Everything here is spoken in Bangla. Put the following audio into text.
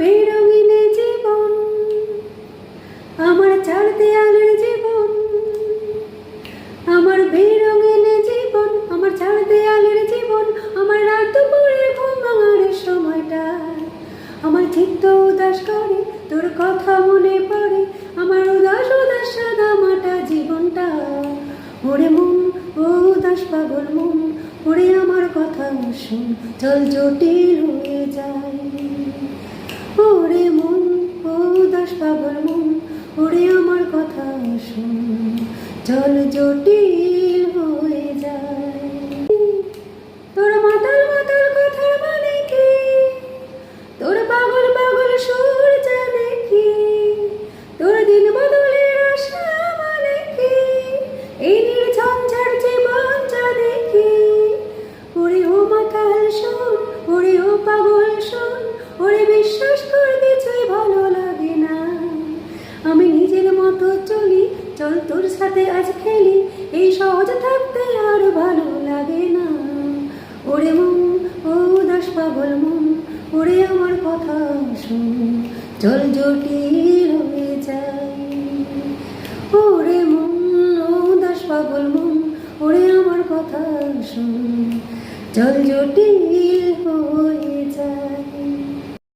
বেরঙিনে জীবন, আমার চার দেয়ালের জীবন। আমার বেরঙিনে জীবন, আমার চার দেয়ালের জীবন, আমার রাত দুপুরে ঘুম ভাঙার সময়টা। আমার চিত্ত উদাস করে, তোর কথা মনে পড়ে, আমার উদাস উদাস সাদা জীবনটা। ওরে ও উদাস পাগল মন আমার কথা শুন চল জটিল হয়ে যায়। ওরে মন, ও উদাস পাগল মন, ওরে আমার কথা শুন। চল জটিল হয়ে যায়। তোর মাতাল মাতাল কথার মানে কি? তোর পাগল পাগল সুর জানে কি? তোর দিন বদলের আশা মানে কি? এই নির্ঝঞ্ঝার জীবন জানে কি? ওরে ও মাতাল শোন ওরে ও পাগল শোন ওরে আমার কথা শুন। চল জটিল হয়ে যাই ওরে মন দাস পাগল মন, ওরে আমার কথা শুন। চল জটিল